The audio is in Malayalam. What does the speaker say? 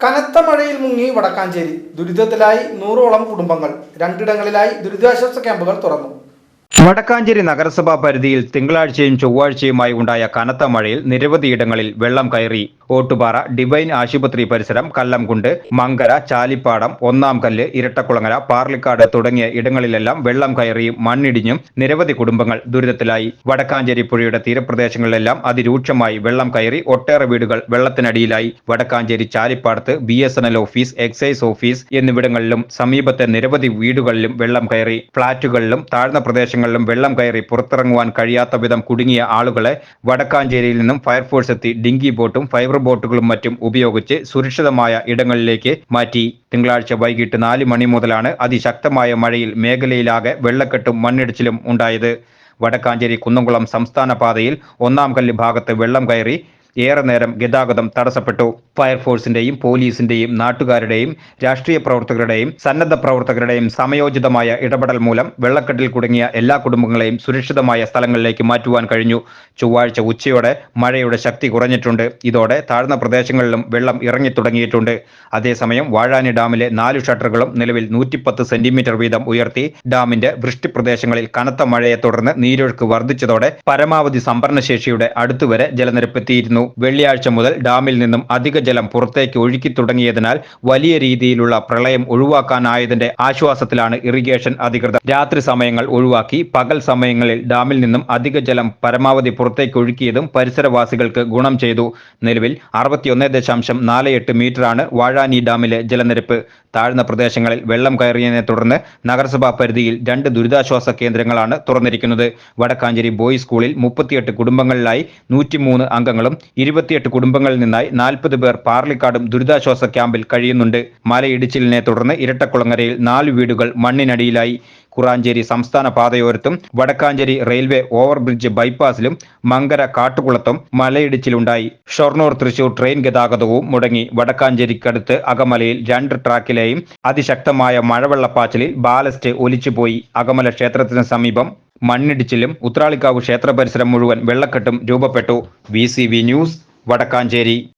കനത്ത മഴയിൽ മുങ്ങി വടക്കാഞ്ചേരി. ദുരിതത്തിലായി നൂറോളം കുടുംബങ്ങൾ. രണ്ടിടങ്ങളിലായി ദുരിതാശ്വാസ ക്യാമ്പുകൾ തുറന്നു. വടക്കാഞ്ചേരി നഗരസഭാ പരിധിയിൽ തിങ്കളാഴ്ചയും ചൊവ്വാഴ്ചയുമായി ഉണ്ടായ കനത്ത മഴയിൽ നിരവധിയിടങ്ങളിൽ വെള്ളം കയറി. ഓട്ടുപാറ ഡിവൈൻ ആശുപത്രി പരിസരം കല്ലംകുണ്ട് മങ്കര ചാലിപ്പാടം ഒന്നാം കല്ല് ഇരട്ടക്കുളങ്ങര പാർലിക്കാട് തുടങ്ങിയ ഇടങ്ങളിലെല്ലാം വെള്ളം കയറിയും മണ്ണിടിഞ്ഞും നിരവധി കുടുംബങ്ങൾ ദുരിതത്തിലായി. വടക്കാഞ്ചേരി പുഴയുടെ തീരപ്രദേശങ്ങളിലെല്ലാം അതിരൂക്ഷമായി വെള്ളം കയറി ഒട്ടേറെ വീടുകൾ വെള്ളത്തിനടിയിലായി. Vadakkanchery ചാലിപ്പാടത്ത് B S N L office excise office എന്നിവിടങ്ങളിലും സമീപത്തെ നിരവധി വീടുകളിലും വെള്ളം കയറി. ഫ്ളാറ്റുകളിലും താഴ്ന്ന പ്രദേശങ്ങളിലും വെള്ളം കയറി പുറത്തിറങ്ങുവാൻ കഴിയാത്ത വിധം കുടുങ്ങിയ ആളുകളെ വടക്കാഞ്ചേരിയിൽ നിന്നും ഫയർഫോഴ്സ് എത്തി ഡിങ്കി ബോട്ടും ഫൈബർ ബോട്ടുകളും മറ്റും ഉപയോഗിച്ച് സുരക്ഷിതമായ ഇടങ്ങളിലേക്ക് മാറ്റി. തിങ്കളാഴ്ച വൈകിട്ട് നാല് മണി മുതലാണ് അതിശക്തമായ മഴയിൽ മേഖലയിലാകെ വെള്ളക്കെട്ടും മണ്ണിടിച്ചിലും ഉണ്ടായത്. വടക്കാഞ്ചേരി കുന്നംകുളം സംസ്ഥാന പാതയിൽ ഒന്നാം കല്ല് ഭാഗത്ത് വെള്ളം കയറി ഏറെ നേരം ഗതാഗതം തടസ്സപ്പെട്ടു. ഫയർഫോഴ്സിന്റെയും പോലീസിന്റെയും നാട്ടുകാരുടെയും രാഷ്ട്രീയ പ്രവർത്തകരുടെയും സന്നദ്ധ പ്രവർത്തകരുടെയും സമയോചിതമായ ഇടപെടൽ മൂലം വെള്ളക്കെട്ടിൽ കുടുങ്ങിയ എല്ലാ കുടുംബങ്ങളെയും സുരക്ഷിതമായ സ്ഥലങ്ങളിലേക്ക് മാറ്റുവാൻ കഴിഞ്ഞു. ചൊവ്വാഴ്ച ഉച്ചയോടെ മഴയുടെ ശക്തി കുറഞ്ഞിട്ടുണ്ട്. ഇതോടെ താഴ്ന്ന പ്രദേശങ്ങളിലും വെള്ളം ഇറങ്ങി തുടങ്ങിയിട്ടുണ്ട്. അതേസമയം വാഴാനി ഡാമിലെ നാല് ഷട്ടറുകളും നിലവിൽ നൂറ്റിപ്പത്ത് സെന്റിമീറ്റർ വീതം ഉയർത്തി ഡാമിന്റെ വൃഷ്ടി പ്രദേശങ്ങളിൽ കനത്ത മഴയെ തുടർന്ന് നീരൊഴുക്ക് വർദ്ധിച്ചതോടെ പരമാവധി സംഭരണശേഷിയുടെ അടുത്തുവരെ ജലനിരപ്പ് എത്തിയിരുന്നു. വെള്ളിയാഴ്ച മുതൽ ഡാമിൽ നിന്നും അധിക ജലം പുറത്തേക്ക് ഒഴുക്കി തുടങ്ങിയതിനാൽ വലിയ രീതിയിലുള്ള പ്രളയം ഒഴിവാക്കാനായതിന്റെ ആശ്വാസത്തിലാണ് ഇറിഗേഷൻ അധികൃതർ. രാത്രി സമയങ്ങൾ ഒഴിവാക്കി പകൽ സമയങ്ങളിൽ ഡാമിൽ നിന്നും അധിക ജലം പരമാവധി പുറത്തേക്ക് ഒഴുക്കിയതും പരിസരവാസികൾക്ക് ഗുണം ചെയ്തു. നിലവിൽ അറുപത്തിയൊന്ന് ദശാംശം നാല് എട്ട് മീറ്ററാണ് വാഴാനി ഡാമിലെ ജലനിരപ്പ്. താഴ്ന്ന പ്രദേശങ്ങളിൽ വെള്ളം കയറിയതിനെ തുടർന്ന് നഗരസഭാ പരിധിയിൽ രണ്ട് ദുരിതാശ്വാസ കേന്ദ്രങ്ങളാണ് തുറന്നിരിക്കുന്നത്. വടക്കാഞ്ചേരി ബോയ്സ് സ്കൂളിൽ മുപ്പത്തിയെട്ട് കുടുംബങ്ങളിലായി നൂറ്റിമൂന്ന് അംഗങ്ങളും ഇരുപത്തിയെട്ട് കുടുംബങ്ങളിൽ നിന്നായി നാൽപ്പത് പേർ പാർലിക്കാടും ദുരിതാശ്വാസ ക്യാമ്പിൽ കഴിയുന്നുണ്ട്. മലയിടിച്ചിലിനെ തുടർന്ന് ഇരട്ടക്കുളങ്ങരയിൽ നാല് വീടുകൾ മണ്ണിനടിയിലായി. കുറാഞ്ചേരി സംസ്ഥാന പാതയോരത്തും വടക്കാഞ്ചേരി റെയിൽവേ ഓവർബ്രിഡ്ജ് ബൈപ്പാസിലും മങ്കര കാട്ടുകുളത്തും മലയിടിച്ചിലുണ്ടായി. ഷൊർണൂർ തൃശൂർ ട്രെയിൻ ഗതാഗതവും മുടങ്ങി. വടക്കാഞ്ചേരിക്കടുത്ത് അകമലയിൽ രണ്ട് ട്രാക്കിലെയും അതിശക്തമായ മഴവെള്ളപ്പാച്ചിലിൽ ബാലസ്റ്റ് ഒലിച്ചുപോയി. അകമല ക്ഷേത്രത്തിന് സമീപം മണ്ണിടിച്ചിലും ഉത്രാളിക്കാവ് ക്ഷേത്ര പരിസരം മുഴുവൻ വെള്ളക്കെട്ടും രൂപപ്പെട്ടു. V news Vadakkanchery.